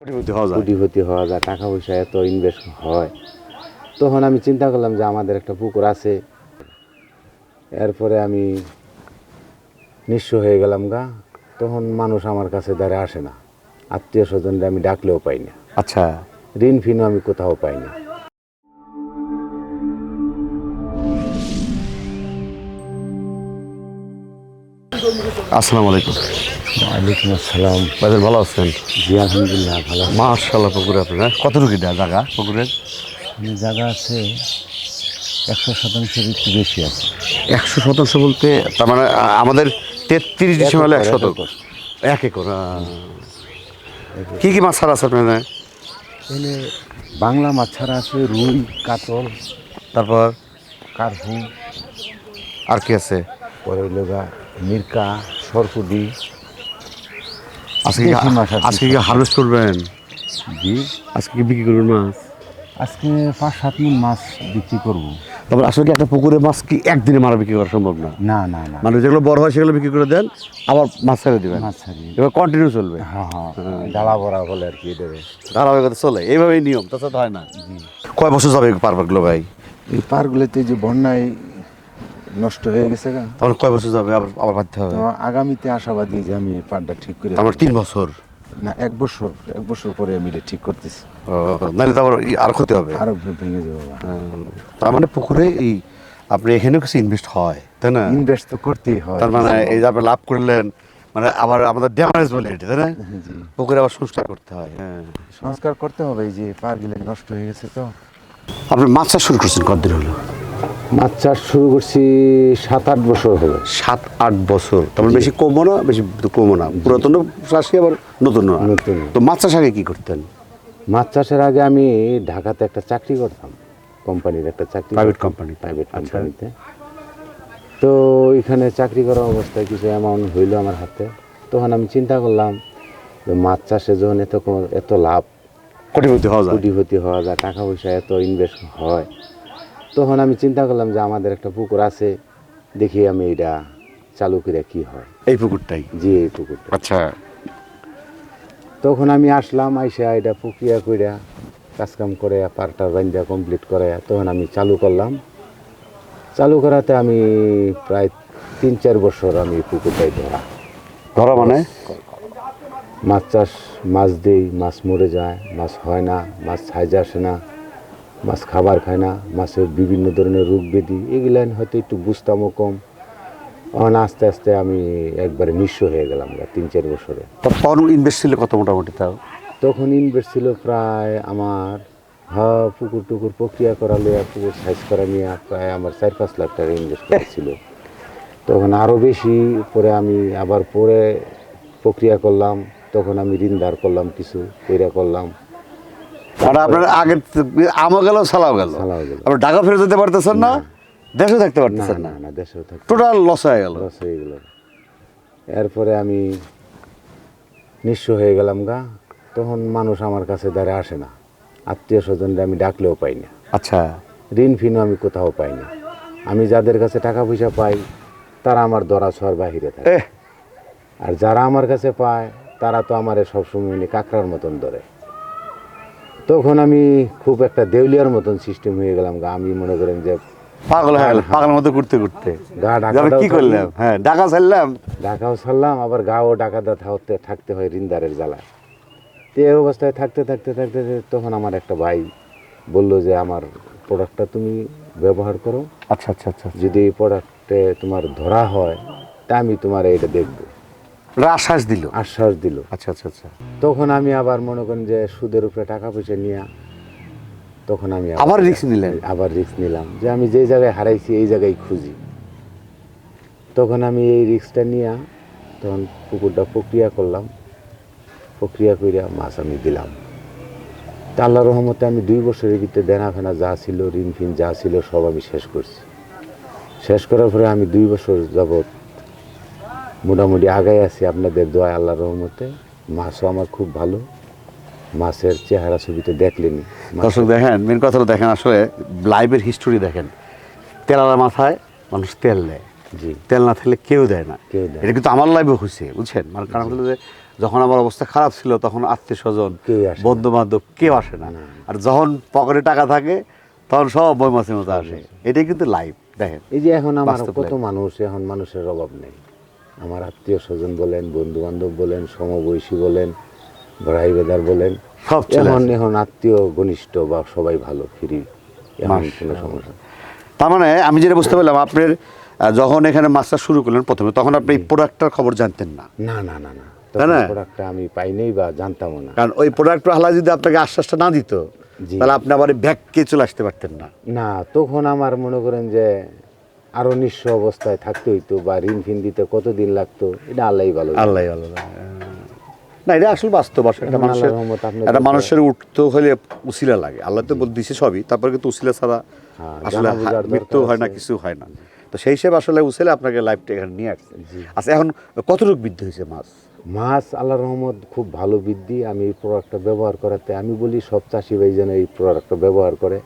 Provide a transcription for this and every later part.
কোটিপতি হওয়া যায়। কোটিপতি হওয়া যায় টাকা পয়সা এত ইনভেস্ট হয়। তখন আমি চিন্তা করলাম যে আমাদের একটা পুকুর আছে। এরপরে আমি নিঃস্ব হয়ে গেলাম গা। তখন মানুষ আমার কাছে দাঁড়িয়ে আসে না। আত্মীয় স্বজনরা আমি ডাকলেও পাই না। আচ্ছা। ঋণ ফিনও আমি কোথাও পাই না। আসসালামু আলাইকুম। ওয়ালাইকুম আসসালাম। বাজার ভালো আছেন? জি আলহামদুলিল্লাহ ভালো মাশাল্লাহ পুকুরে আপনার। কতটুকু দেয় জায়গা পুকুরের জায়গা আছে একশো শতাংশের একটু বেশি আছে। একশো শতাংশ বলতে তার মানে আমাদের তেত্রিশ ডিসেম্বর এক শতক এক একর। কি কি মাছ ছাড়া আছে আপনার এখানে বাংলা মাছ ছাড়া আছে রুই কাতল তারপর? কার্পু আর কি আছে? পরে হইল গা মির্কা সরপুদি আজকে আজকে কি হারভেস্ট করবেন? জি। আজকে কি বিক্রি করবেন মাছ। আজকে পাঁচ সাত মন মাছ বিক্রি করব। তারপর আসলে কি একটা পুকুরে মাছ কি একদিনে মারা বিক্রি করা সম্ভব না? না না না। মানে যেগুলো বড় হয় সেগুলো বিক্রি করে দেন আবার মাছ ছেড়ে দেবেন। মাছ ছাড়িয়ে এবার কন্টিনিউ চলবে। হ্যাঁ হ্যাঁ ডালা ভরা বলে আর কি এটা ধারাবাহিকতা চলে এইভাবেই নিয়ম তাছাড়া হয় না। কয় বছর যাবে পারপাকগুলো ভাই? এই পারগুলোতে যে বন্যায় নষ্ট হয়ে গেছে তারপর কয় বছর যাবে? আবার আবার বাঁধতে হবে। তো আগামীতে আশাবাদী যে আমি পারটা ঠিক করে আমার তিন বছর? না এক বছর এক বছর পরে আমি এটা ঠিক করতেছি। নাহলে তারপর ই- আর ক্ষতি হবে। আরও ভেঙে যাব তার মানে পুকুরে এই আপনি এখানেও কিছু ইনভেস্ট হয় তাই না? ইনভেস্ট তো করতেই হয়। তার মানে এই যে আপনি লাভ করলেন মানে আবার আমাদের ড্যামেজ বলে এটা তাই না? পুকুরে আবার সংস্কার করতে হয় হ্যাঁ। সংস্কার করতে হবে এই যে পারগুলো নষ্ট হয়ে গেছে তো। আপনি মাছ চাষ শুরু করছেন কতদিন হলো? মাছ চাষ শুরু করছি সাত আট বছর হলো। সাত আট বছর। তারপর বেশি কমও না বেশি কমও না। পুরাতন চাষি আবার নতুন না। নতুন। তো মাছ চাষ আগে কি করতেন? মাছ চাষের আগে আমি ঢাকাতে একটা চাকরি করতাম। কোম্পানির একটা চাকরি Private company? প্রাইভেট। কোম্পানিতে তো। এখানে চাকরি করা অবস্থায় কিছু অ্যামাউন্ট হইল আমার হাতে। তখন আমি চিন্তা করলাম যে মাছ চাষে যখন এত এত লাভ। কোটিপতি হওয়া যায়। কোটিপতি হওয়া যায় টাকা পয়সা এত ইনভেস্ট হয়। তখন আমি চিন্তা করলাম যে আমাদের একটা পুকুর আছে দেখি আমি এটা চালু করে কি হয়। এই পুকুরটাই? জি এই পুকুরটা। আচ্ছা। তখন আমি আসলাম আইসা এটা প্রক্রিয়া কইরা কাজকাম করে পারটা বান্ধা কমপ্লিট করে তখন আমি চালু করলাম। চালু করাতে আমি প্রায় তিন চার বছর আমি এই পুকুরটাই ধরা। ধরা মানে? মাছ চাষ মাছ দিই মাছ মরে যায় মাছ হয় না মাছ সাইজে আসে না। মাছ খাবার খায় না মাছের বিভিন্ন ধরনের রোগ ব্যাধি এগুলো হয়তো একটু বুঝতামও কম। তখন আস্তে আস্তে আমি একবারে নিঃস্ব হয়ে গেলাম তিন চার বছরে। তখন ইনভেস্ট ছিল কত মোটামুটি তাও? তখন ইনভেস্ট ছিল প্রায় আমার হ্যাঁ পুকুর টুকুর প্রক্রিয়া করা লইয়া পুকুর সাইজ করা নিয়ে প্রায় আমার চার পাঁচ লাখ টাকা ইনভেস্ট করেছিল তখন আরও বেশি পরে আমি আবার পরে প্রক্রিয়া করলাম তখন আমি ঋণ ধার করলাম কিছু কইরা করলাম। মানে আপনার আগে আমও গেল সালাও গেল। সালাও গেল। আপনি ঢাকা ফেরত যেতে পারতেছেন না? দেশে থাকতে পারতেছেন না না? দেশেও থাকতে টোটাল লস হয়ে গেল। লস হয়ে গেল। এরপরে আমি নিঃস্ব হয়ে গেলাম গা। তখন মানুষ আমার কাছে দাঁড়িয়ে আসে না। আত্মীয় স্বজনরা আমি ডাকলেও পাই না। আচ্ছা। ঋণ ফিনও আমি কোথাও পাই না। আমি যাদের কাছে টাকা পয়সা পাই তারা আমার দরা ছোঁয়ার বাহিরে থাকে। আর যারা আমার কাছে পায় তারা তো আমার সবসময় কাঁকড়ার মতন ধরে। তখন আমি খুব একটা দেউলিয়ার মতন সিস্টেম হয়ে গেলাম গা। আমি মনে করেন যে পাগল হয়ে গেল পাগলের মতো ঘুরতে ঘুরতে। গা যে কি করলাম? হ্যাঁ ঢাকা ছাড়লাম। ঢাকাও ছাড়লাম আবার গাও ডাকাতে থাকতে থাকতে হয় ঋণদারের জ্বালায়। তো এই অবস্থায় থাকতে থাকতে থাকতে তখন আমার একটা ভাই বলল যে আমার প্রোডাক্টটা তুমি ব্যবহার করো। আচ্ছা আচ্ছা আচ্ছা যদি এই প্রোডাক্টে তোমার ধরা হয় তা আমি তোমার এটা দেখব। আশ্বাস দিল। আশ্বাস দিল। আচ্ছা আচ্ছা আচ্ছা। তখন আমি আবার মনে করেন যে সুদের উপরে টাকা পয়সা নিয়ে তখন আমি আবার রিস্ক নিলাম আবার রিস্ক নিলাম যে আমি যে জায়গায় হারাইছি এই জায়গায় খুঁজি। তখন আমি এই রিস্কটা নিয়ে তখন পুকুরটা প্রক্রিয়া করলাম। প্রক্রিয়া করিয়া মাছ আমি দিলাম। তা আল্লাহ রহমতে আমি দুই বছরের ভিতরে দেনা ফেনা যা ছিল ঋণ ফিন যা ছিল সব আমি শেষ করছি। শেষ করার পরে আমি দুই বছর যাবৎ মোটামুটি আগাই আছি আপনাদের দোয়া আল্লাহ রহমতে। মাছও আমার খুব ভালো। মাছের চেহারা ছবিতে দেখলেনি দর্শক দেখেন মেন কথাটা দেখেন আসলে লাইভের হিস্টোরি দেখেন। তেলালা মাথায় মানুষ তেল দেয়। জি। তেল না থাকলে কেউ দেয় না। কেউ দেয় এটা কিন্তু আমার লাইভে হয়েছে বুঝছেন? মানে কারণ হলো যে যখন আমার অবস্থা খারাপ ছিল তখন আত্মীয় স্বজন বন্ধু বান্ধব কেউ আসে না। আর যখন পকেটে টাকা থাকে তখন সব বই মাছের মতো আসে। এটাই কিন্তু লাইভ দেখেন। এই যে এখন আমার কত মানুষ এখন মানুষের অভাব নেই। আমার আত্মীয় স্বজন বলেন বন্ধু বান্ধব বলেন সমবয়সী বলেন ভাই বেদার বলেন সব এখন এখন আত্মীয় ঘনিষ্ঠ বা সবাই ভালো ফ্রি এখন কোনো সমস্যা তার মানে আমি যেটা বুঝতে পারলাম আপনার যখন এখানে মাস্টার শুরু করলেন প্রথমে তখন আপনি এই প্রোডাক্টটার খবর জানতেন না। না না না না। তাই না? প্রোডাক্টটা আমি পাইনি বা জানতাম না। কারণ ওই প্রোডাক্টটা হালা যদি আপনাকে আশ্বাসটা না দিত তাহলে আপনি আবার ব্যাগকে চলে আসতে পারতেন না। না তখন আমার মনে করেন যে আরও নিঃস্ব অবস্থায় থাকতে হইতো বা ঋণ ফিন দিতে কতদিন লাগতো এটা আল্লাহ ভালো আল্লাহ আল্লাহ না এটা আসলে বাস্তব একটা মানুষের একটা মানুষের উঠতে হলে উসিলা লাগে। আল্লাহ তো বলে দিছে সবই তারপরে কিন্তু উসিলা ছাড়া হ্যাঁ, আসলে মৃত্যু হয় না কিছু হয় না। তো সেই হিসেবে আসলে উসিলা আপনাকে লাইফটা এখানে নিয়ে আসছে। আচ্ছা এখন কতটুকু বৃদ্ধি হয়েছে মাছ? মাছ আল্লাহর রহমত খুব ভালো বৃদ্ধি। আমি এই প্রোডাক্টটা ব্যবহার করাতে আমি বলি সব চাষি ভাই যেন এই প্রোডাক্টটা ব্যবহার করে।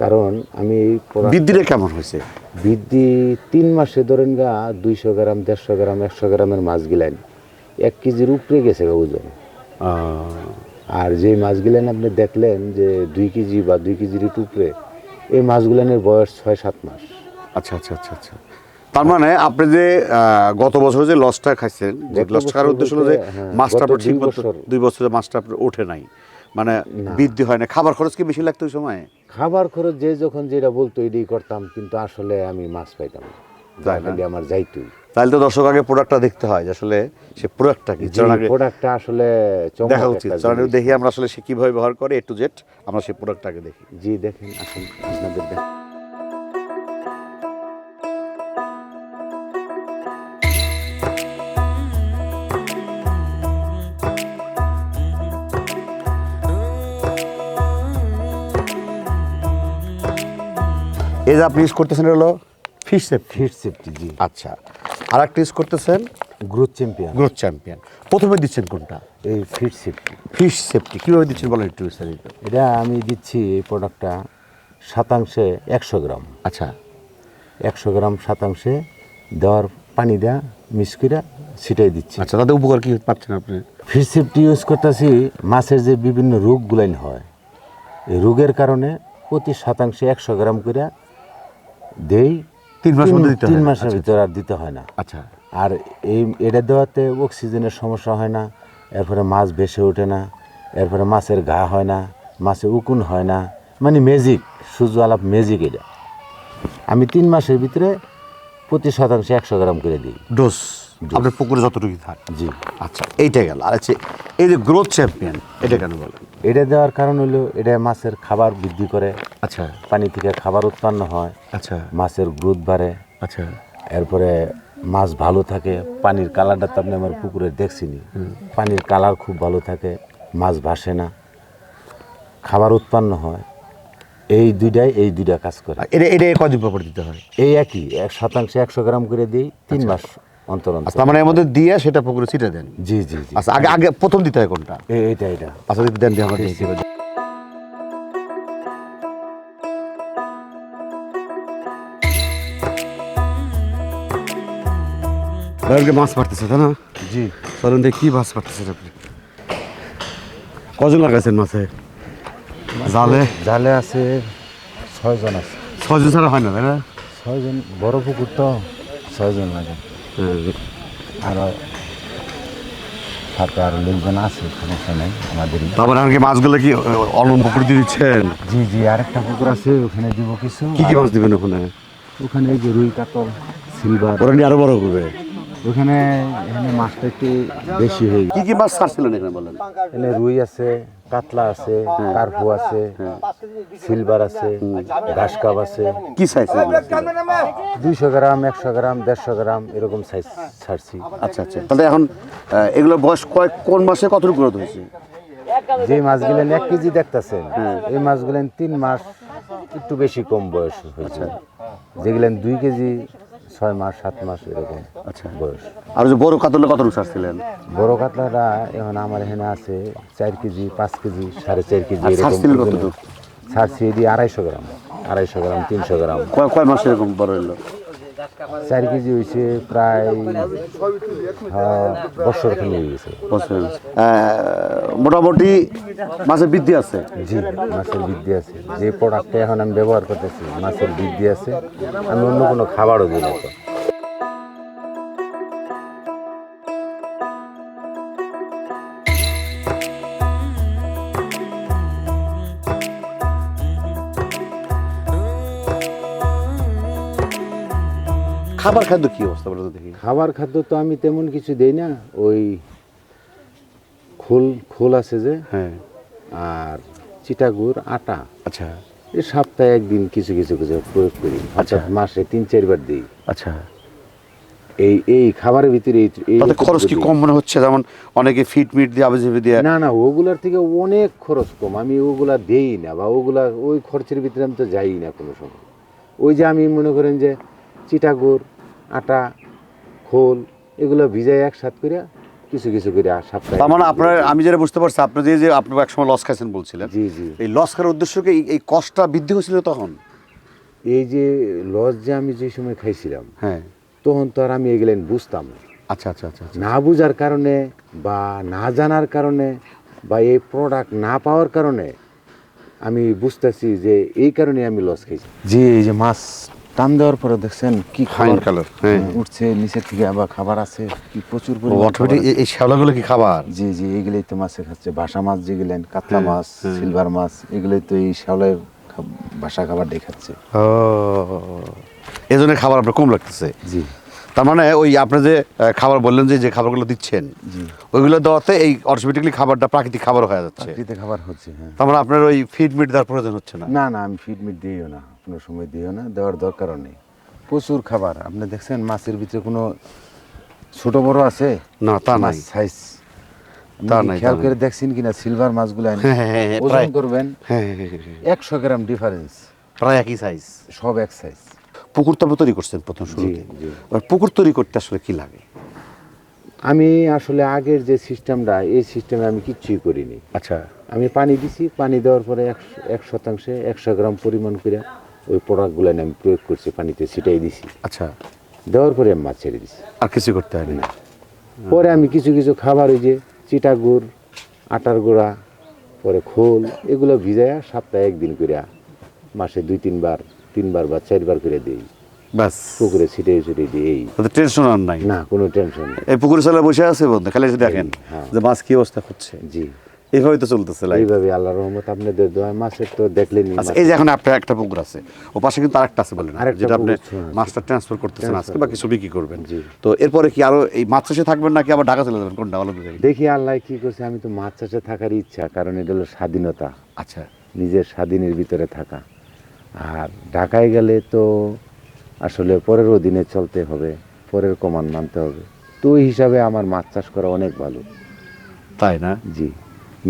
কারণ আমি এই বৃদ্ধিটা কেমন হয়েছে? বৃদ্ধি তিন মাসে ধরেন গা দুইশো গ্রাম দেড়শো গ্রাম একশো গ্রামের মাছ গিলেন এক কেজির উপরে গেছে গা ওজন। আর যে মাছগুলেন আপনি দেখলেন যে দুই কেজি বা দুই কেজির উপরে এই মাছগুলানের বয়স ছয় সাত মাস। আচ্ছা আচ্ছা আচ্ছা আচ্ছা। তার মানে আপনি যে গত বছর যে লসটা খাইছেন যে লসটা খাওয়ার উদ্দেশ্য হলো যে হ্যাঁ, মাছটা আপনার ঠিক দুই বছর। দুই বছরে মাছটা আপনার ওঠে নাই। মানে বৃদ্ধি হয় না। খাবার খরচ কি বেশি লাগতো ওই সময়? খাবার খরচ যে যখন যেটা বলতো এটাই করতাম কিন্তু আসলে আমি মাছ পাইতাম না। আমার যাইতই। তাহলে তো দর্শক আগে প্রোডাক্টটা দেখতে হয় যে আসলে সে প্রোডাক্টটা কি? প্রোডাক্টটা আসলে দেখা উচিত। চরণের দেখি আমরা আসলে সে কীভাবে ব্যবহার করে এ টু জেড আমরা সেই প্রোডাক্টটাকে দেখি। জি দেখেন আসুন আপনাদের যে আপনি ইউজ করতেছেন হলো ফিশ সেফটি ফিট সেফটি জি। আচ্ছা আর একটা ইউজ করতেছেন? গ্রোথ চ্যাম্পিয়ন গ্রোথ চ্যাম্পিয়ন প্রথমে দিচ্ছেন কোনটা? এই ফিট সেফটি ফিশ সেফটি কীভাবে দিচ্ছেন বলেন একটু বিস্তারিত? এটা আমি দিচ্ছি এই প্রোডাক্টটা শতাংশে একশো গ্রাম। আচ্ছা। একশো গ্রাম শতাংশে দেওয়ার পানি দেওয়া মিক্স করে ছিটাই দিচ্ছি। আচ্ছা তাতে উপকার কি পাচ্ছেন আপনি? ফিশ সেফটি ইউজ করতেছি মাছের যে বিভিন্ন রোগগুলাইন হয় এই রোগের কারণে প্রতি শতাংশে একশো গ্রাম করে দেই তিন মাসের মধ্যে দিতে তিন মাসের আচ্ছা, ভিতরে আর দিতে হয় না। আচ্ছা। আর এই এটা দেওয়াতে অক্সিজেনের সমস্যা হয় না এরপরে মাছ ভেসে ওঠে না এরপরে মাছের ঘা হয় না মাছে উকুন হয় না মানে ম্যাজিক সূর্য আলাপ ম্যাজিক এটা। আমি তিন মাসের ভিতরে প্রতি শতাংশে একশো গ্রাম করে দিই। ডোজ আপনার পুকুরে যতটুকু থাকে জি। আচ্ছা এইটা গেল। আর আচ্ছা এই যে গ্রোথ চ্যাম্পিয়ন এটা কেন বলেন? এটা দেওয়ার কারণ হলো এটা মাছের খাবার বৃদ্ধি করে আচ্ছা। পানি থেকে খাবার উৎপন্ন হয় আচ্ছা। মাছের গ্রোথ বাড়ে। আচ্ছা। এরপরে মাছ ভালো থাকে পানির কালারটা তো আপনি আমার পুকুরে দেখছিনি। পানির কালার খুব ভালো থাকে মাছ ভাসে না। খাবার উৎপন্ন হয়। এই দুইটাই এই দুইটা কাজ করে। এটা এটা কদিন পর দিতে হয়? এই একই এক শতাংশে একশো গ্রাম করে দিই তিন মাস অন্তর অন্তর। আচ্ছা মানে এর মধ্যে দিয়ে সেটা পুকুরে ছিটে দেন? জি জি আচ্ছা আগে আগে প্রথম দিতে হয় কোনটা? এইটা এটা আচ্ছা দেন দিয়ে আমরা বাইরে মাছ মারতেছে তাই না? জি। চলুন দেখি কি মাছ মারতেছেন আপনি কজন লাগাইছেন মাছে? জালে? জালে আছে ছয়জন আছে। ছজন ছাড়া হয় না তাই না? ছয়জন বড় পুকুর তো ছয়জন লাগে। আরও সাথে আরও লোকজন আছে সমস্যা নেই আমাদেরই তারপরে আর কি মাছগুলো কি অলম পুকুর দিয়ে দিচ্ছেন? জি জি আরেকটা পুকুর আছে ওখানে দিব কিছু। কি কি মাছ দিবেন ওখানে? ওখানে এই যে রুই কাতল সিলভার। ওরা নিয়ে আরও বড় করবে ওখানে এখানে মাছটা একটু বেশি হয়ে গেছে। কি কি মাছ ছাড়ছিলেন এখানে বলেন? এখানে রুই আছে কাতলা আছে কার্পু আছে সিলভার আছে ঘাস কাপ আছে। কি সাইজ দুইশো গ্রাম একশো গ্রাম দেড়শো গ্রাম এরকম সাইজ ছাড়ছি। আচ্ছা আচ্ছা। তাহলে এখন এগুলো বয়স কয়েক কোন মাসে কতটুকু গ্রোথ হয়েছে? যে মাছগুলেন এক কেজি দেখতেছেন এই মাছগুলেন তিন মাস একটু বেশি কম বয়স হয়েছে। যেগুলেন দুই কেজি ছয় মাস সাত মাস এরকম আচ্ছা। বয়স। আর যে বড় কাতলে কতটুকু ছাড়ছিলেন বড় কাতলাটা এখন আমার এখানে আছে চার কেজি পাঁচ কেজি সাড়ে চার কেজি ছাড়ছিলেন ছাড়ছি এটি আড়াইশো গ্রাম আড়াইশো গ্রাম তিনশো গ্রাম। কয় কয় মাস এরকম বড় হলো চার কেজি হয়েছে প্রায় বছর খানি হয়ে গেছে। বছর মোটামুটি মাছের বৃদ্ধি আছে? জি মাছের বৃদ্ধি আছে। যে প্রোডাক্টটা এখন আমি ব্যবহার করতেছি মাছের বৃদ্ধি আছে। আমি অন্য কোনো খাবারও দিই না। খাবার খাদ্য কি অবস্থা বলো দেখি। খাবার খাদ্য তো আমি তেমন কিছু দেই না ওই খোল খোল আছে যে হ্যাঁ। আর চিটাগুড় আটা। আচ্ছা। এই সপ্তাহে একদিন কিছু কিছু কিছু প্রয়োগ করি আচ্ছা। মাসে তিন চারবার দিই। আচ্ছা। এই এই খাবারের ভিতরে এই তাতে খরচ কি কম মনে হচ্ছে? যেমন অনেকে ফিট মিট দিয়ে আবে জেবে দিয়ে না না ওগুলার থেকে অনেক খরচ কম। আমি ওগুলা দেই না বা ওগুলা ওই খরচের ভিতরে আমি তো যাই না কোনো সময়। ওই যে আমি মনে করেন যে চিটাগুড় আটা খোল এগুলো ভিজাই একসাথ করে কিছু কিছু করে সপ্তাহে তার মানে আপনার আমি যেটা বুঝতে পারছি আপনি যে যে আপনি একসময় লস খাইছেন বলছিলেন জি জি। এই লস খাওয়ার উদ্দেশ্য কি এই- এই কষ্টটা বৃদ্ধি হয়েছিল তখন? এই যে লস যে আমি যে সময় খাইছিলাম হ্যাঁ। তখন তো আর আমি এগুলেন বুঝতাম না। আচ্ছা আচ্ছা আচ্ছা আচ্ছা। না বুঝার কারণে বা না জানার কারণে বা এই প্রোডাক্ট না পাওয়ার কারণে আমি বুঝতেছি যে এই কারণে আমি লস খাইছি। জি এই যে মাছ টান দেওয়ার পরে দেখছেন কি colour, হ্যাঁ। উঠছে থেকে আবার খাবার আছে কি প্রচুর পরিমাণ এই- শ্যাওলাগুলো কি খাবার? জি জি এগুলোই তো মাছে খাচ্ছে মাছ কাতলা হ্যাঁ, মাছ সিলভার মাছ এগুলোই তো এই খাবার দেখাচ্ছে। ও এই জন্য খাবার আপনার কম লাগতেছে? জি। তার মানে ওই আপনি যে খাবার বললেন যে যে খাবারগুলো দিচ্ছেন ওইগুলো দেওয়াতে এই অটোমেটিকলি খাবারটা প্রাকৃতিক খাবার হয়ে যাচ্ছে। প্রাকৃতিক খাবার হচ্ছে হ্যাঁ। তার মানে আপনার ওই ফিড মিট দেওয়ার প্রয়োজন হচ্ছে না? না না আমি ফিড মিট দিইও না। কোনো সময় দিইও না দেওয়ার দরকারও নেই। প্রচুর খাবার। আপনি দেখছেন মাছের ভিতরে কোনো ছোট বড় আছে? না তা নাই। সাইজ তা নাই, খেয়াল করে দেখছেন কিনা সিলভার মাছগুলো হ্যাঁ, হ্যাঁ, হ্যাঁ, ওজন করবেন। একশো গ্রাম ডিফারেন্স প্রায় একই সাইজ সব এক সাইজ পুকুর তো তৈরি করছেন প্রথম শুরুতে। পুকুর তৈরি করতে আসলে কি লাগে? আমি আসলে আগের যে সিস্টেমটা এই সিস্টেমে আমি কিচ্ছুই করিনি। আচ্ছা। আমি পানি দিছি পানি দেওয়ার পরে একশো এক শতাংশে একশো গ্রাম পরিমাণ করে ওই প্রোডাক্টগুলো আমি প্রয়োগ করছি পানিতে ছিটাই দিছি। আচ্ছা। দেওয়ার পরে আমি মাছ ছেড়ে দিছি। আর কিছু করতে হয় না। পরে আমি কিছু কিছু খাবার ওই যে চিটা গুড় আটার গুঁড়া পরে খোল এগুলো ভিজায়া সপ্তাহে একদিন করে মাসে দুই তিনবার তিনবার বা চারবার করে দিই। ব্যাস। পুকুরে ছিটে ছিটে দিই। এই টেনশন আর নাই? না কোনো টেনশন নেই। এই পুকুরে চলে বসে আছে বন্ধু খালি দেখেন হ্যাঁ। যে মাছ কি অবস্থা করছে জি। এইভাবেই তো চলতেছে এইভাবে আল্লাহ রহমত আপনাদের দোয়া মাছের তো দেখলেনি আচ্ছা এই যে এখন আপনার একটা পুকুর আছে ও পাশে কিন্তু আরেকটা আছে বলেন যেটা আপনি। মাছটা ট্রান্সফার করতেছেন আজকে বা কিছু বিক্রি করবেন। তো এরপরে কি আরও এই মাছ চাষে থাকবেন নাকি আবার ঢাকা চলে যাবেন? কোনটা ভালো দেখি। দেখি আল্লাহ কি করছে আমি তো মাছ চাষে থাকার ইচ্ছা কারণ এটা হলো স্বাধীনতা। আচ্ছা। নিজের স্বাধীনের ভিতরে থাকা। আর ঢাকায় গেলে তো আসলে পরের অধীনে চলতে হবে পরের কমান মানতে হবে। তো ওই হিসাবে আমার মাছ চাষ করা অনেক ভালো। তাই না? জি।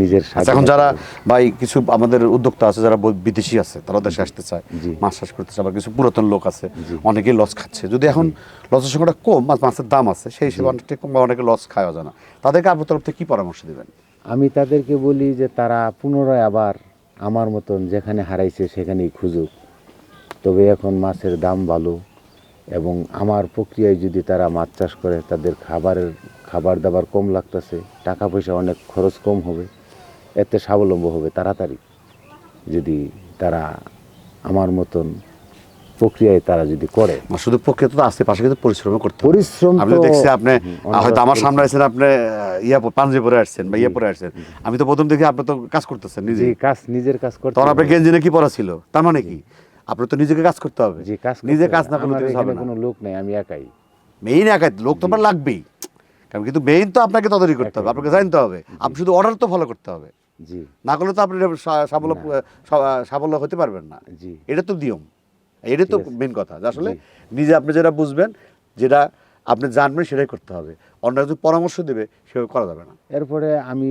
নিজের আচ্ছা এখন যারা। ভাই কিছু আমাদের উদ্যোক্তা আছে যারা বিদেশি আছে তারা দেশে আসতে চায়। মাছ চাষ করতে চায় আবার কিছু পুরাতন লোক আছে অনেকেই লস খাচ্ছে। যদি এখন লসের সংখ্যাটা কম মাছ মাছের দাম আছে সেই হিসেবে অনেকটা কম বা অনেকে লস খাওয়া যায় না। তাদেরকে আপনার তরফ থেকে কী পরামর্শ দেবেন? আমি তাদেরকে বলি যে তারা পুনরায় আবার আমার মতন যেখানে হারাইছে সেখানেই খুঁজুক। তবে এখন মাছের দাম ভালো এবং আমার প্রক্রিয়ায় যদি তারা মাছ চাষ করে তাদের খাবারের খাবার দাবার কম লাগতেছে টাকা পয়সা অনেক খরচ কম হবে। এতে স্বাবলম্ব হবে তাড়াতাড়ি। যদি তারা আমার মতন প্রক্রিয়ায় তারা যদি করে। শুধু প্রক্রিয়া তো আছে পাশে কিন্তু পরিশ্রম করতে পরিশ্রম তো- দেখছি আপনি হয়তো আমার সামনে আছেন আপনি ইয়া পাঞ্জাবি পরে আসছেন বা ইয়ে পরে আসছেন। আমি তো প্রথম দেখি আপনি তো কাজ করতেছেন নিজে। কাজ নিজের কাজ করতে তখন হবে। আপনার গেঞ্জিনে কি পরা ছিল? তার মানে কি? আপনার তো নিজেকে কাজ করতে হবে। যে কাজ নিজে কাজ না করলে হবে কোনো লোক নাই আমি একাই। মেইন একাই লোক তোমার লাগবেই। কারণ কিন্তু মেইন তো আপনাকে তদারি করতে হবে আপনাকে জানতে হবে। আপনি শুধু অর্ডার তো ফলো করতে হবে। জি। না করলে তো আপনি সাফল্য সাফল্য হতে পারবেন না। জি। এটা তো নিয়ম। এটা তো মেন কথা। আসলে নিজে আপনি যেটা বুঝবেন যেটা আপনি জানবেন সেটাই করতে হবে। অন্য যদি পরামর্শ দেবে সেভাবে করা যাবে না। এরপরে আমি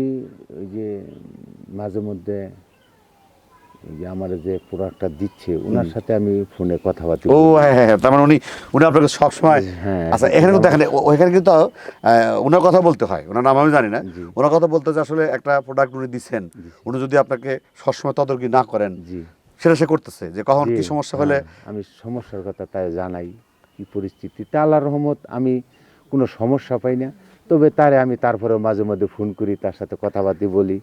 ওই যে মাঝে মধ্যে যে আমার যে প্রোডাক্টটা দিচ্ছে ওনার সাথে আমি ফোনে কথাবার্তা ও হ্যাঁ হ্যাঁ হ্যাঁ, তার মানে উনি উনি আপনাকে সবসময় হ্যাঁ, আচ্ছা এখানে কিন্তু দেখেন ও- ওইখানে কিন্তু ওনার কথা বলতে হয় ওনার নাম আমি জানি না। ওনার কথা বলতে যে আসলে একটা প্রোডাক্ট উনি দিচ্ছেন উনি যদি আপনাকে সবসময় তদারকি না করেন জি। সেটা সে করতেছে যে কখন কি সমস্যা হলে হ্যাঁ, আমি সমস্যার কথা তাই জানাই কি পরিস্থিতি। তা আল্লাহর রহমত আমি কোনো সমস্যা পাই না তবে তারে আমি তারপরেও মাঝে মধ্যে ফোন করি তার সাথে কথাবার্তা বলি।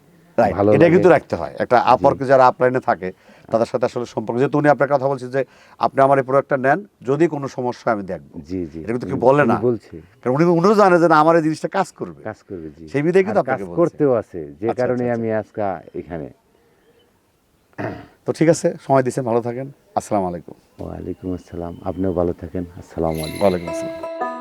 এটা কিন্তু রাখতে হয়। একটা যারা আপলাইনে থাকে তাদের সাথে আসলে সম্পর্ক। যেহেতু উনি আপনার কথা বলছেন যে আপনি আমার এই প্রোডাক্টটা নেন যদি কোনো সমস্যা আমি দেখব। জি জি। এটা কিন্তু কি বলে না? বলছে। কারণ উনি উনিও জানে যে আমার এই জিনিসটা কাজ করবে। কাজ করবে জি। সেই কিন্তু আপনাকে করতেও আছে। যে আচ্ছা, কারণে আচ্ছা, আমি আজকে এখানে। তো ঠিক আছে সময় দিচ্ছেন ভালো থাকেন। আসসালামু আলাইকুম। ওয়ালাইকুম আসসালাম। আপনিও ভালো থাকেন। আসসালামু আলাইকুম। ওয়ালাইকুম আসসালাম।